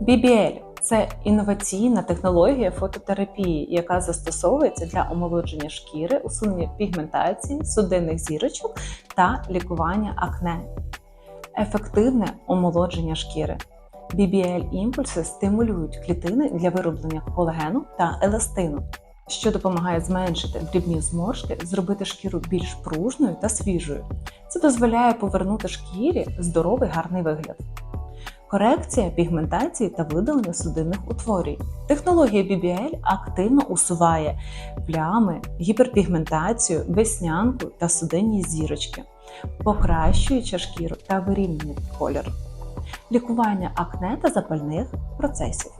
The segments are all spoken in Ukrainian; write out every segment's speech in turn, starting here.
BBL – це інноваційна технологія фототерапії, яка застосовується для омолодження шкіри, усунення пігментації, судинних зірочок та лікування акне. Ефективне омолодження шкіри. BBL-імпульси стимулюють клітини для вироблення колагену та еластину, що допомагає зменшити дрібні зморшки, зробити шкіру більш пружною та свіжою. Це дозволяє повернути шкірі здоровий гарний вигляд. Корекція пігментації та видалення судинних утворень. Технологія BBL активно усуває плями, гіперпігментацію, веснянку та судинні зірочки, покращуючи шкіру та вирівнює колір. Лікування акне та запальних процесів.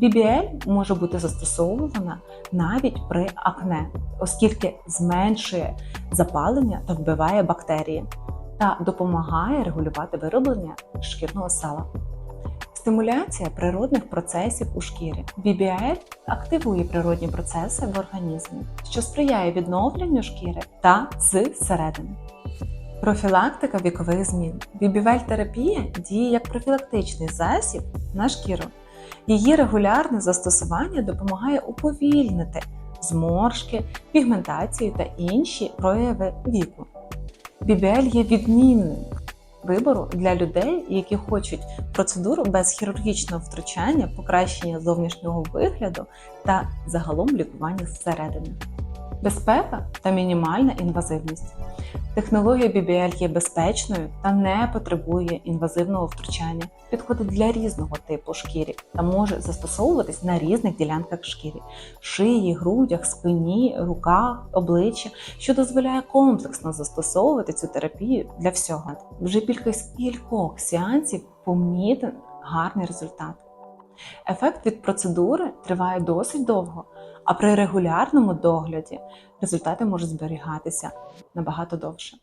BBL може бути застосована навіть при акне, оскільки зменшує запалення та вбиває бактерії та допомагає регулювати вироблення шкірного сала. Стимуляція природних процесів у шкірі. BBL активує природні процеси в організмі, що сприяє відновленню шкіри та зсередини. Профілактика вікових змін. BBL-терапія діє як профілактичний засіб на шкіру. Її регулярне застосування допомагає уповільнити зморшки, пігментацію та інші прояви віку. BBL є відмінним вибору для людей, які хочуть процедуру без хірургічного втручання, покращення зовнішнього вигляду та загалом лікування зсередини. Безпека та мінімальна інвазивність. Технологія BBL є безпечною та не потребує інвазивного втручання. Підходить для різного типу шкіри та може застосовуватись на різних ділянках шкіри шиї, грудях, спині, руках, обличчя, що дозволяє комплексно застосовувати цю терапію для всього. Вже після кількох сеансів помітен гарний результат. Ефект від процедури триває досить довго, а при регулярному догляді результати можуть зберігатися набагато довше.